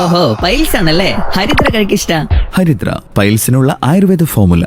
ഓഹോ പൈൽസ് ആണല്ലേ ഹരിദ്ര കഴിക്കിഷ്ട ഹരിദ്ര പൈൽസിനുള്ള ആയുർവേദ ഫോമുല.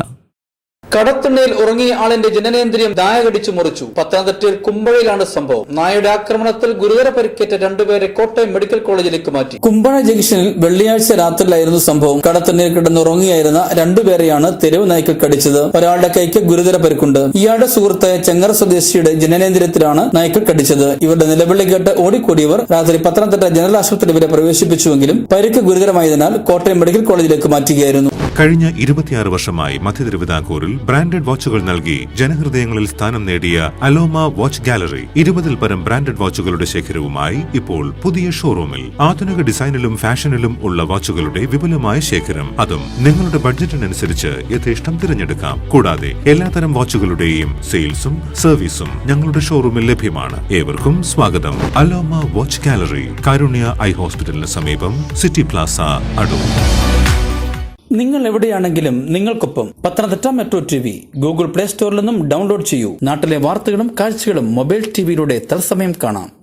കടത്തിണ്ണയിൽ ഉറങ്ങിയ ആളിന്റെ ജനനേന്ദ്രിയം നായ കടിച്ചു മുറിച്ചു. പത്തനംതിട്ടയിൽ കുമ്പഴയിലാണ് സംഭവം. നായയുടെ ആക്രമണത്തിൽ ഗുരുതര പരിക്കേറ്റ രണ്ടുപേരെ കോട്ടയം മെഡിക്കൽ കോളേജിലേക്ക് മാറ്റി. കുമ്പഴ ജംഗ്ഷനിൽ വെള്ളിയാഴ്ച രാത്രിയിലായിരുന്നു സംഭവം. കടത്തിണ്ണയിൽ കിടന്നുറങ്ങിയായിരുന്ന രണ്ടുപേരെയാണ് തെരുവ് നായ്ക്കൾ കടിച്ചത് ഒരാളുടെ കൈക്ക് ഗുരുതര പരിക്കുണ്ട്. ഇയാളുടെ സുഹൃത്തായ ചെങ്ങറ സ്വദേശിയുടെ ജനനേന്ദ്രിയത്തിലാണ് നായ്ക്കൾ കടിച്ചത് ഇവരുടെ നിലവിളി കേട്ട് ഓടിക്കൂടിയവർ രാത്രി പത്തനംതിട്ട ജനറൽ ആശുപത്രി വരെ പ്രവേശിപ്പിച്ചുവെങ്കിലും പരിക്ക് ഗുരുതരമായതിനാൽ കോട്ടയം മെഡിക്കൽ കോളേജിലേക്ക് മാറ്റുകയായിരുന്നു. കഴിഞ്ഞ ഇരുപത്തിയാറ് വർഷമായി മധ്യ തിരുവിതാംകൂറിൽ ബ്രാൻഡഡ് വാച്ചുകൾ നൽകി ജനഹൃദയങ്ങളിൽ സ്ഥാനം നേടിയ അലോമ വാച്ച് ഗാലറി. ഇരുപതിൽ പരം ബ്രാൻഡഡ് വാച്ചുകളുടെ ശേഖരവുമായി ഇപ്പോൾ പുതിയ ഷോറൂമിൽ. ആധുനിക ഡിസൈനിലും ഫാഷനിലും ഉള്ള വാച്ചുകളുടെ വിപുലമായ ശേഖരം. അതും നിങ്ങളുടെ ബഡ്ജറ്റിനനുസരിച്ച് യഥേഷ്ടം തിരഞ്ഞെടുക്കാം. കൂടാതെ എല്ലാത്തരം വാച്ചുകളുടെയും സെയിൽസും സർവീസും ഞങ്ങളുടെ ഷോറൂമിൽ ലഭ്യമാണ്. ഏവർക്കും സ്വാഗതം. Aloma watch gallery Karunya eye ഹോസ്പിറ്റലിന് സമീപം സിറ്റി പ്ലാസ അടൂർ. നിങ്ങൾ എവിടെയാണെങ്കിലും നിങ്ങൾക്കൊപ്പം Pathanamthitta metro T V Google play സ്റ്റോറിൽ നിന്നും ഡൗൺലോഡ് ചെയ്യൂ. നാട്ടിലെ വാർത്തകളും കാഴ്ചകളും മൊബൈൽ ടിവിയിലൂടെ തത്സമയം കാണാം.